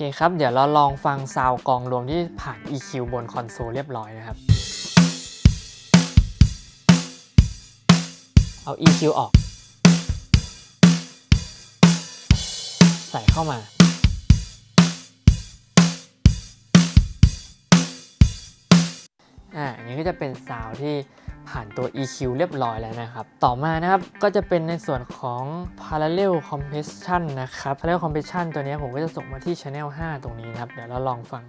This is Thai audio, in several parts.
เคครับ เดี๋ยวเราลองฟังซาวกองรวมที่ผ่าน EQ บนคอนโซลเรียบร้อยนะครับ เอา EQ ออก ใส่เข้ามาอ่าอันนี้ก็จะเป็นซาวที่ ผ่านตัว EQ เรียบร้อยแล้วนะครับ ต่อมานะครับก็จะเป็นในส่วนของ Parallel Compression นะครับ Parallel Compression ตัวนี้ผมก็จะส่งมาที่ Channel 5 ตรงนี้นะครับ เดี๋ยวเราลองฟัง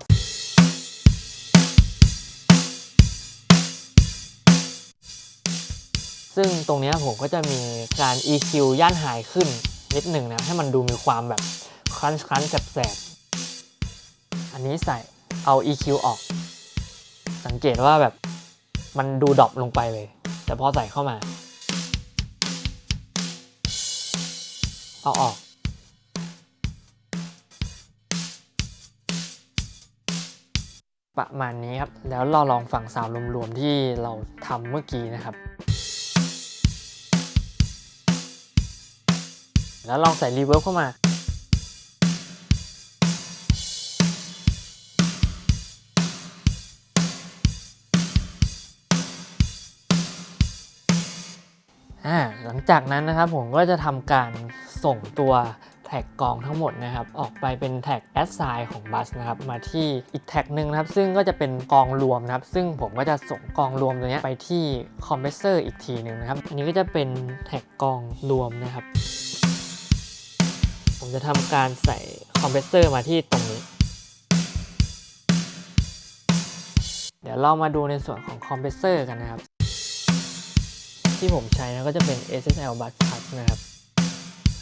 ซึ่งตรงนี้ผมก็จะมีการ EQ ย่านหายขึ้นนิดหนึ่งนะ ให้มันดูมีความแบบครันช์ครันแสบๆ อันนี้ใส่เอา EQ ออก สังเกตว่าแบบ มันดูดรอปลงไปเลย แต่พอใส่เข้ามา เอาออก ประมาณนี้ครับ แล้วเราลองฟังซาวรวมๆที่เราทำเมื่อกี้นะครับ แล้วลองใส่รีเวิร์บเข้ามา อ่าหลังจากนั้นนะครับผมก็จะทำการส่งตัวแท็กกองทั้งหมดนะครับออกไปเป็นแท็ก a s s i g n ของบัสนะครับมาที่อีกแท็กหนึ่งนะครับซึ่งก็จะเป็นกองรวมนะครับ ซึ่งผมก็จะส่งกองรวมตัวนี้ไปที่คอมเพรสเซอร์อีกทีหนึ่งนะครับ อันนี้ก็จะเป็นแท็กกองรวมนะครับ ผมจะทำการใส่คอมเพรสเซอร์มาที่ตรงนี้ เดี๋ยวเรามาดูในส่วนของคอมเพรสเซอร์กันนะครับ ที่ผมใช้นะก็จะเป็น SSL Bus Cut นะครับ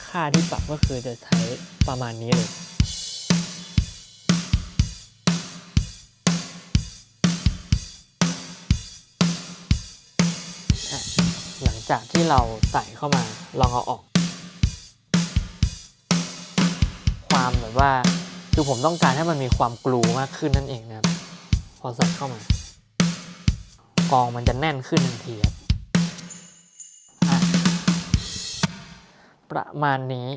ค่าที่ปรับก็คือจะใช้ประมาณนี้เลยหลังจากที่เราใส่เข้ามาลองเอาออก ความแบบว่าคือผมต้องการให้มันมีความกลูมากขึ้นนั่นเองนะครับ พอใส่เข้ามากองมันจะแน่นขึ้นทันทีครับ ประมาณนี้